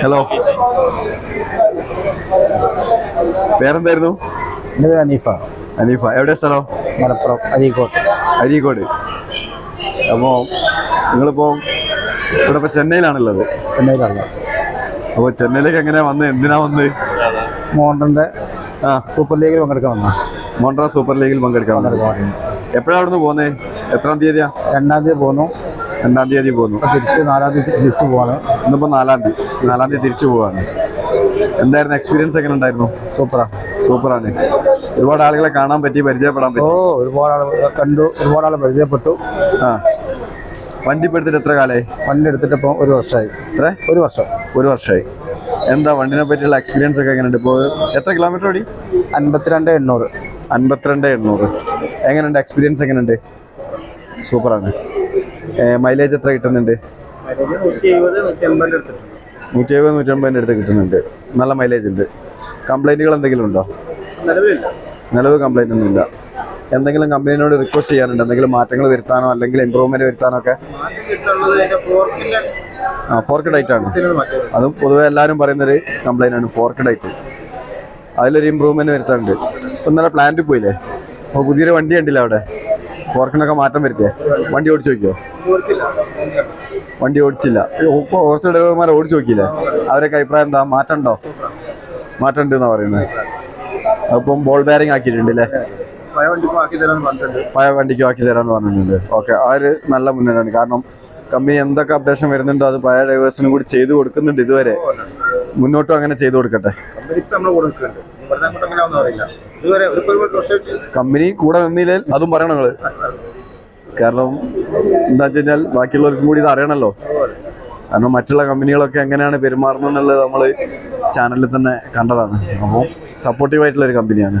Hello പേരെന്തായിരുന്നു അനീഫ. അനീഫ. എവിടെ സ്ഥലം? മലപ്പുറം അരീക്കോട്. അരീക്കോട്. അപ്പോൾ നിങ്ങളിപ്പോൾ ഇവിടെ ഇപ്പോൾ ചെന്നൈയിലാണുള്ളത്. ചെന്നൈയിലാണല്ലോ അപ്പോൾ ചെന്നൈയിലേക്ക് എങ്ങനെയാ വന്നത് എന്തിനാ വന്ന്? മോണ്ടന്റെ ആ. സൂപ്പർ ലീഗിൽ പങ്കെടുക്കാൻ വന്ന മോണ്ട്ര സൂപ്പർ ലീഗിൽ പങ്കെടുക്കാൻ വന്നത്. എപ്പോഴാണ് അവിടുന്ന് പോകുന്നത് എത്രാം തീയതിയാ? രണ്ടാം തീയതി പോന്നു. രണ്ടാം തീയതി പോകുന്നു. തിരിച്ച് നാലാം തീയതി തിരിച്ചു പോവാണ്. ഇന്നിപ്പോൾ നാലാം തീയതി നാലാം തീയതി തിരിച്ചു പോവാണ്. എന്തായിരുന്നു എക്സ്പീരിയൻസ് എങ്ങനെ ഉണ്ടായിരുന്നു? സൂപ്പറാ. സൂപ്പറാണ്. ഒരുപാട് ആളുകളെ കാണാൻ പറ്റി പരിചയപ്പെടാൻ ഓ ഒരുപാട് ആളുകളെ കണ്ടു ഒരുപാട് ആളെ പരിചയപ്പെട്ടു. ആ. വണ്ടി ഇപ്പൊ എടുത്തിട്ട് എത്ര കാലമായി വണ്ടി എടുത്തിട്ട് ഇപ്പോൾ ഒരു വർഷമായി എത്ര? ഒരു വർഷം. ഒരു വർഷമായി എന്താ വണ്ടിനെ പറ്റിയുള്ള എക്സ്പീരിയൻസ് ഒക്കെ എങ്ങനെയുണ്ട്? ഇപ്പോൾ എത്ര കിലോമീറ്റർ ഓടി? അൻപത്തിരണ്ട് എണ്ണൂറ്. അൻപത്തിരണ്ട് എണ്ണൂറ്. എങ്ങനെയുണ്ട്? എക്സ്പീരിയൻസ് എങ്ങനെയുണ്ട്? സൂപ്പറാണ്. മൈലേജ് എത്ര കിട്ടുന്നുണ്ട്? നൂറ്റി എഴുപത് നൂറ്റമ്പതിന്റെ അടുത്ത് കിട്ടുന്നുണ്ട്. നല്ല മൈലേജ് ഉണ്ട്. കംപ്ലൈന്റുകൾ എന്തെങ്കിലും ഉണ്ടോ? നിലവ് കംപ്ലൈന്റ് ഒന്നും ഇല്ല. എന്തെങ്കിലും കമ്പനിയോട് റിക്വസ്റ്റ് ചെയ്യാനുണ്ട്? എന്തെങ്കിലും മാറ്റങ്ങൾ വരുത്താനോ അല്ലെങ്കിൽ ഇമ്പ്രൂവ്മെന്റ് വരുത്താനോ ഒക്കെ? ആ ഫോർക്ക് ഡൈറ്റ് ആണ്. അതും പൊതുവെ എല്ലാവരും പറയുന്നൊരു കംപ്ലൈന്റ് ആണ് ഫോർക്ക് ഡൈറ്റ് അതിലൊരു ഇമ്പ്രൂവ്മെന്റ് വരുത്താനുണ്ട്. ഇപ്പം ഇന്നലെ പ്ലാന്റിൽ പോയില്ലേ? അപ്പോൾ പുതിയൊരു വണ്ടി കണ്ടില്ല അവിടെ? ഫോർക്കിനൊക്കെ മാറ്റം വരുത്തിയേ? വണ്ടി ഓടിച്ചു നോക്കിയോ? വണ്ടി ഓടിച്ചില്ല. കുറച്ച് ഡ്രൈവർമാരെ ഓടിച്ചു നോക്കിയില്ലേ? അവരൊക്കെ അഭിപ്രായം എന്താ? മാറ്റണ്ടോ മാറ്റണ്ട് എന്നാ പറയുന്നത് അപ്പം ബോൾ ബാരിങ് ആക്കിയിട്ടുണ്ട് അല്ലേ പഴയ വണ്ടിക്ക് ആക്കി തരാന്ന് പറഞ്ഞിട്ടുണ്ട്. ഓക്കെ ആ ഒരു നല്ല മുന്നേറ്റമാണ്. കാരണം കമ്പനി എന്തൊക്കെ അപ്ഡേഷൻ വരുന്നുണ്ടോ അത് പഴയ ഡ്രൈവേഴ്സിനും കൂടി ചെയ്തു കൊടുക്കുന്നുണ്ട് ഇതുവരെ. മുന്നോട്ടും അങ്ങനെ ചെയ്തു കൊടുക്കട്ടെ. കമ്പനി കൂടെ നിന്നില്ലേ? അതും പറയണം നിങ്ങൾ. കാരണം എന്താ വെച്ച് കഴിഞ്ഞാൽ ബാക്കിയുള്ളവർക്കും കൂടി ഇത് അറിയണല്ലോ. കാരണം മറ്റുള്ള കമ്പനികളൊക്കെ എങ്ങനെയാണ് പെരുമാറുന്നത് എന്നുള്ളത് നമ്മൾ ചാനലിൽ തന്നെ കണ്ടതാണ്. അപ്പോൾ സപ്പോർട്ടീവ് ആയിട്ടുള്ള ഒരു കമ്പനിയാണ്.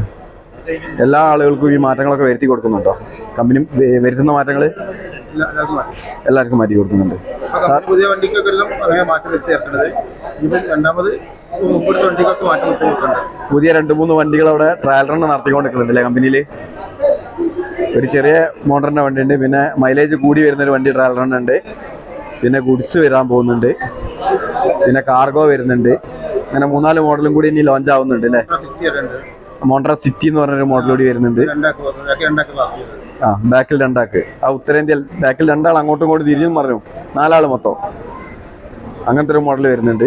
എല്ലാ ആളുകൾക്കും ഈ മാറ്റങ്ങളൊക്കെ വരുത്തി കൊടുക്കുന്നുണ്ടോ? കമ്പനി വരുത്തുന്ന മാറ്റങ്ങൾ എല്ലാവർക്കും മാറ്റി. കൊടുക്കുന്നുണ്ട്. പുതിയ വണ്ടിക്കൊക്കെ എല്ലാം മാറ്റം ഇപ്പം രണ്ടാമത് മുമ്പത്തെ വണ്ടിക്കൊക്കെ മാറ്റം പുതിയ രണ്ട് മൂന്ന് വണ്ടികൾ അവിടെ ട്രയൽ റൺ നടത്തിക്കൊണ്ടിരിക്കുന്നുണ്ട് അല്ലേ കമ്പനിയിൽ ഒരു ചെറിയ മോഡറിന്റെ വണ്ടി ഉണ്ട് പിന്നെ മൈലേജ് കൂടി വരുന്ന ഒരു വണ്ടി ട്രയൽ റൺ ഉണ്ട്. പിന്നെ ഗുഡ്സ് വരാൻ പോകുന്നുണ്ട്. പിന്നെ കാർഗോ വരുന്നുണ്ട്. അങ്ങനെ മൂന്നാൽ മോഡലും കൂടി ഇനി ലോഞ്ച് ആവുന്നുണ്ട് അല്ലേ? മോണ്ട്ര സിറ്റി എന്ന് പറഞ്ഞൊരു മോഡൽ കൂടി വരുന്നുണ്ട്. ആ ബാക്കിൽ രണ്ടാക്ക്. ആ ഉത്തരേന്ത്യയിൽ ബാക്കിൽ രണ്ടാൾ അങ്ങോട്ടും ഇങ്ങോട്ടും തിരിഞ്ഞും പറഞ്ഞു നാലാൾ മൊത്തം. അങ്ങനത്തെ ഒരു മോഡൽ വരുന്നുണ്ട്.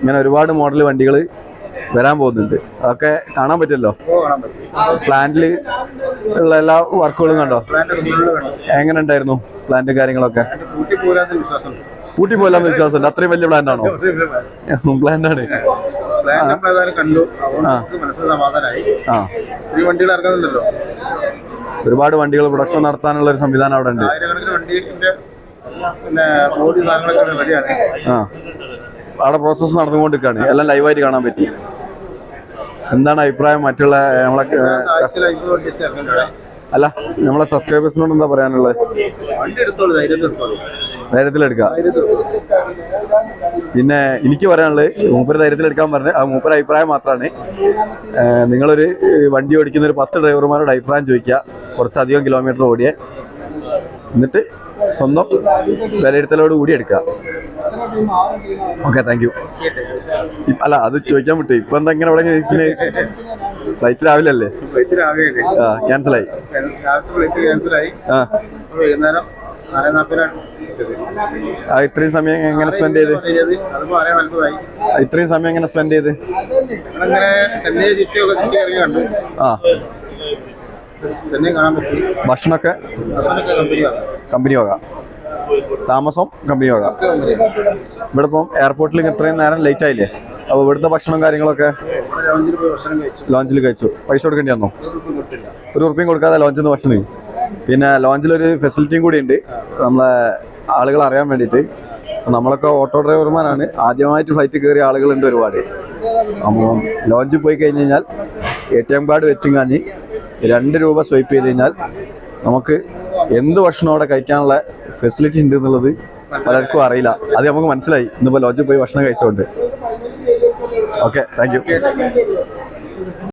ഇങ്ങനെ ഒരുപാട് മോഡൽ വണ്ടികൾ വരാൻ പോകുന്നുണ്ട്. അതൊക്കെ കാണാൻ പറ്റുമല്ലോ? പ്ലാന്റിൽ ഉള്ള എല്ലാ വർക്കുകളും കണ്ടോ? എങ്ങനെ ഉണ്ടായിരുന്നു പ്ലാന്റും കാര്യങ്ങളൊക്കെ? കൂട്ടി പോലാന്ന് വിശ്വാസമുണ്ട്. അത്രയും വലിയ പ്ലാന്റ് ആണോ? പ്ലാന്റ് ആണ്. കണ്ടു. മനസ്സിന് സമാധാനമായി. വണ്ടികൾ ഇറങ്ങുന്നുണ്ടല്ലോ. ഒരുപാട് വണ്ടികൾ പ്രൊഡക്ഷൻ നടത്താനുള്ള ഒരു സംവിധാനം അവിടെ ഉണ്ട്. ആ. അവിടെ പ്രോസസ്സ് നടന്നുകൊണ്ടിരിക്കുകയാണ്. എല്ലാം ലൈവായിട്ട് കാണാൻ പറ്റി. എന്താണ് അഭിപ്രായം? മറ്റുള്ള നമ്മളെ അല്ല നമ്മളെ സബ്സ്ക്രൈബേഴ്സിനോട് എന്താ പറയാനുള്ളത്? വണ്ടി എടുത്തോളൂ ധൈര്യം എടുത്തോളൂ ധൈര്യത്തിലെടുക്കുക ധൈര്യത്തിൽ എടുത്തോളൂ പിന്നെ എനിക്ക് പറയാനുള്ളത് മൂപ്പര് ധൈര്യത്തിലെടുക്കാൻ പറഞ്ഞ ആ മൂപ്പര് അഭിപ്രായം മാത്രമാണ് നിങ്ങളൊരു വണ്ടി ഓടിക്കുന്ന ഒരു പത്ത് ഡ്രൈവർമാരോട് അഭിപ്രായം ചോദിക്കുക കുറച്ചധികം കിലോമീറ്റർ ഓടിയേ. എന്നിട്ട് സ്വന്തം വിലയിരുത്തലോട് കൂടി എടുക്കുക ഓക്കെ താങ്ക് യു. അല്ല അത് ചോദിക്കാൻ വിട്ടു. ഇപ്പൊ എന്താ ഇങ്ങനെ ഇവിടെ ഇരിക്കുന്നത് ഫ്ലൈറ്റ് രാവിലെ അല്ലേ? ആ ക്യാൻസലായി. ആ. ഇത്രയും സമയം എങ്ങനെ സ്പെൻഡ് ചെയ്ത്? ഇത്രയും സമയം എങ്ങനെ സ്പെൻഡ് ചെയ്ത്? ആ. ഭക്ഷണമൊക്കെ? കമ്പനി വക താമസം? കമ്പനി വക ഇവിടെ ഇപ്പം എയർപോർട്ടിൽ ഇത്രയും നേരം ലേറ്റ് ആയില്ലേ? അപ്പോൾ ഇവിടുത്തെ ഭക്ഷണം കാര്യങ്ങളൊക്കെ? ലോഞ്ചിൽ കഴിച്ചു. പൈസ കൊടുക്കേണ്ടി വന്നോ? ഒരു ഉറുപ്പിയും കൊടുക്കാതെ ലോഞ്ചിൽ നിന്ന് ഭക്ഷണം പിന്നെ ലോഞ്ചിലൊരു ഫെസിലിറ്റിയും കൂടി ഉണ്ട് നമ്മളെ ആളുകൾ അറിയാൻ വേണ്ടിയിട്ട്. നമ്മളൊക്കെ ഓട്ടോ ഡ്രൈവർമാരാണ്. ആദ്യമായിട്ട് ഫ്ലൈറ്റ് കയറിയ ആളുകളുണ്ട് ഒരുപാട്. അപ്പോൾ ലോഞ്ചിൽ പോയി കഴിഞ്ഞ് കഴിഞ്ഞാൽ എ ടി എം കാർഡ് വെച്ചും കാഞ്ഞ് രണ്ട് രൂപ സ്വൈപ്പ് ചെയ്ത് കഴിഞ്ഞാൽ നമുക്ക് എന്ത് ഭക്ഷണം അവിടെ കഴിക്കാനുള്ള ഫെസിലിറ്റി ഉണ്ട് എന്നുള്ളത് പലർക്കും അറിയില്ല. അത് നമുക്ക് മനസ്സിലായി. ഇന്നിപ്പോൾ ലോഞ്ചിൽ പോയി ഭക്ഷണം കഴിച്ചുകൊണ്ട് ഓക്കെ താങ്ക്